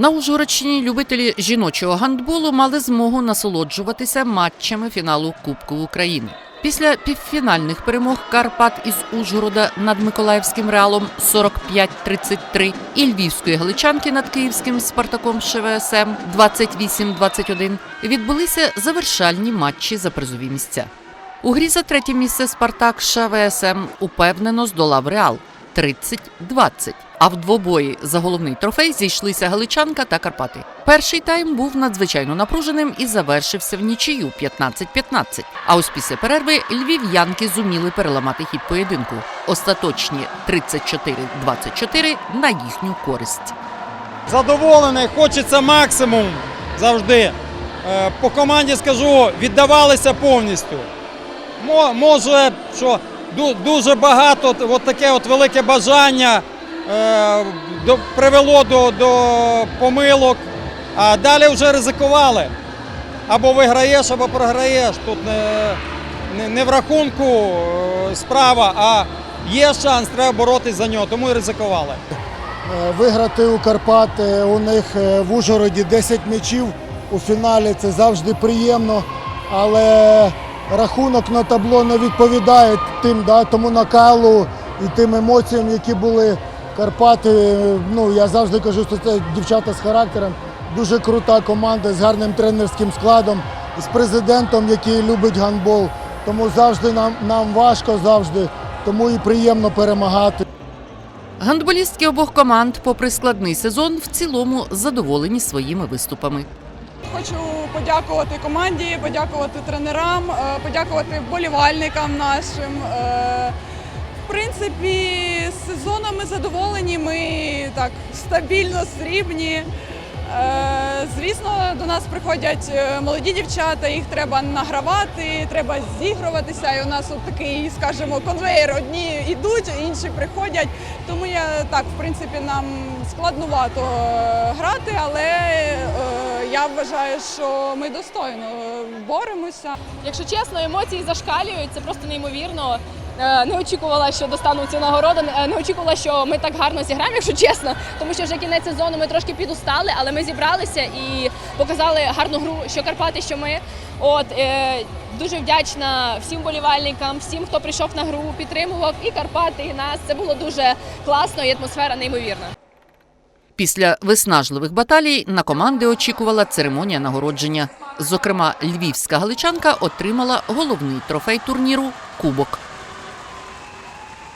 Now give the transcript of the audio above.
На Ужгородщині любителі жіночого гандболу мали змогу насолоджуватися матчами фіналу Кубку України. Після півфінальних перемог Карпат із Ужгорода над Миколаївським реалом 45-33 і львівської галичанки над київським Спартаком ШВСМ 28-21 відбулися завершальні матчі за призові місця. У грі за третє місце Спартак ШВСМ упевнено здолав Реал 30-20. А в двобої за головний трофей зійшлися Галичанка та Карпати. Перший тайм був надзвичайно напруженим і завершився в нічию 15-15. А ось після перерви львів'янки зуміли переламати хід поєдинку. Остаточні 34-24 на їхню користь. Задоволений, хочеться максимум завжди. Е, По команді скажу, віддавалися повністю. Мо- Може, що дуже багато от таке от велике бажання е, привело до, до помилок, а далі вже ризикували. Або виграєш, або програєш. Тут не, не, в рахунку е, справа, а є шанс, треба боротись за нього, тому і ризикували. Е, Виграти у Карпат у них в Ужгороді 10 м'ячів у фіналі це завжди приємно, але рахунок на табло не відповідає тим, да, тому накалу і тим емоціям, які були Карпати. Ну я завжди кажу, що це дівчата з характером. Дуже крута команда з гарним тренерським складом, з президентом, який любить гандбол. Тому завжди нам, нам важко завжди, тому і приємно перемагати. Гандболістки обох команд, попри складний сезон, в цілому задоволені своїми виступами. Хочу подякувати команді, подякувати тренерам, е, подякувати вболівальникам нашим. Е, В принципі, з сезоном ми задоволені. Ми так стабільно срібні. Е, Звісно, до нас приходять молоді дівчата, їх треба награвати, треба зігруватися. І у нас от такий, скажімо, конвейер. Одні йдуть, інші приходять. Тому я так, в принципі, нам складнувато грати, але я вважаю, що ми достойно е, боремося. Якщо чесно, емоції зашкалюють, це просто неймовірно. Е, Не очікувала, що достану цю нагороду. е, Не очікувала, що ми так гарно зіграємо, якщо чесно. Тому що вже кінець сезону ми трошки підустали, але ми зібралися і показали гарну гру, що Карпати, що ми. От дуже вдячна всім болівальникам, всім, хто прийшов на гру, підтримував і Карпати, і нас. Це було дуже класно, і атмосфера неймовірна. Після виснажливих баталій на команди очікувала церемонія нагородження. Зокрема, львівська галичанка отримала головний трофей турніру Кубок.